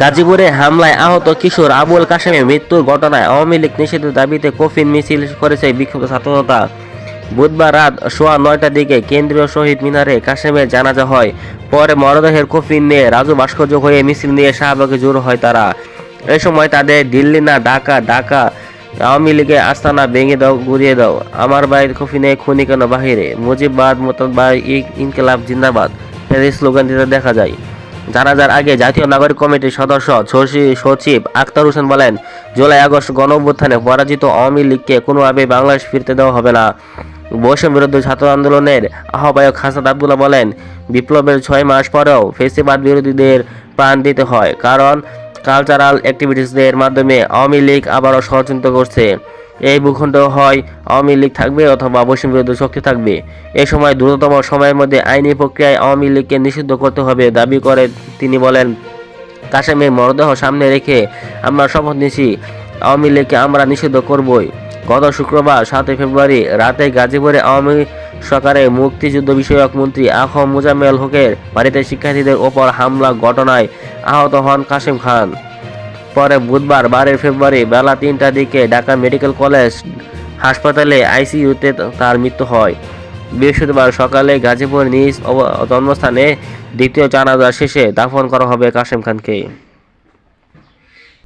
গাজীপুরে হামলায় আহত কিশোর আবুল কাশেমের মৃত্যুর ঘটনায় আওয়ামী লীগ নিষিদ্ধের দাবিতে কফিন মিছিল করেছে বিক্ষুব্ধ ছাত্রতা বুধবার রাত সোয়া নয়টার দিকে কেন্দ্রীয় শহীদ মিনারে কাশেমের জানাজা হয়। পরে মরদেহের কফিন নিয়ে রাজু ভাস্কর্য হয়ে মিছিল নিয়ে শাহবাগে জোর হয় তারা। এই সময় তাদের দিল্লি না, ঢাকা ঢাকা, আওয়ামী লীগের আস্তানা ভেঙে দাও ঘুরিয়ে দাও। আমার বাড়ির কফিনে খুনি কেন বাহিরে? মুজিববাদ মোতাবাদ ইনকেলাব, জিন্দাবাদ। এর স্লোগান দিতে দেখা যায়। জানাজার আগে জাতীয় নাগরিক কমিটির সদস্য সচিব আক্তার হোসেন বলেন, জুলাই আগস্ট গণ অভ্যুত্থানে পরাজিত আওয়ামী লীগকে কোনোভাবে বাংলাদেশ ফিরতে দেওয়া হবে না। বৈষম্য বিরুদ্ধে ছাত্র আন্দোলনের আহ্বায়ক হাসান আবদুল্লাহ বলেন, বিপ্লবের ছয় মাস পরেও ফেসিবাদ বিরোধীদের প্রাণ দিতে হয়, কারণ কালচারাল অ্যাক্টিভিটিসদের মাধ্যমে আওয়ামী লীগ আবারও ষড়যন্ত্র করছে। এই ভূখণ্ড হয় আওয়ামী লীগ থাকবে অথবা বৈষম্য বিরোধী শক্তি থাকবে। এ সময় দ্রুততম সময়ের মধ্যে আইনি প্রক্রিয়ায় আওয়ামী লীগকে নিষিদ্ধ করতে হবে দাবি করে তিনি বলেন, কাশেমের মরদেহ সামনে রেখে আমরা শপথ নিছি, আওয়ামী লীগকে আমরা নিষিদ্ধ করবই। গত শুক্রবার সাতই ফেব্রুয়ারি রাতে গাজীপুরে আওয়ামী সরকারে মুক্তিযুদ্ধ বিষয়ক মন্ত্রী আহম মুজাম্মেল হকের বাড়িতে শিক্ষার্থীদের ওপর হামলা ঘটনায় আহত হন কাশেম খান। পরে বুধবার বারোই ফেব্রুয়ারি বেলা তিনটার দিকে ঢাকা মেডিকেল কলেজ হাসপাতালে আইসিইউতে তার মৃত্যু হয়। বৃহস্পতিবার সকালে গাজীপুর নিজ জন্মস্থানে দ্বিতীয় জানাজা শেষে দাফন করা হবে কাশেম খানকে।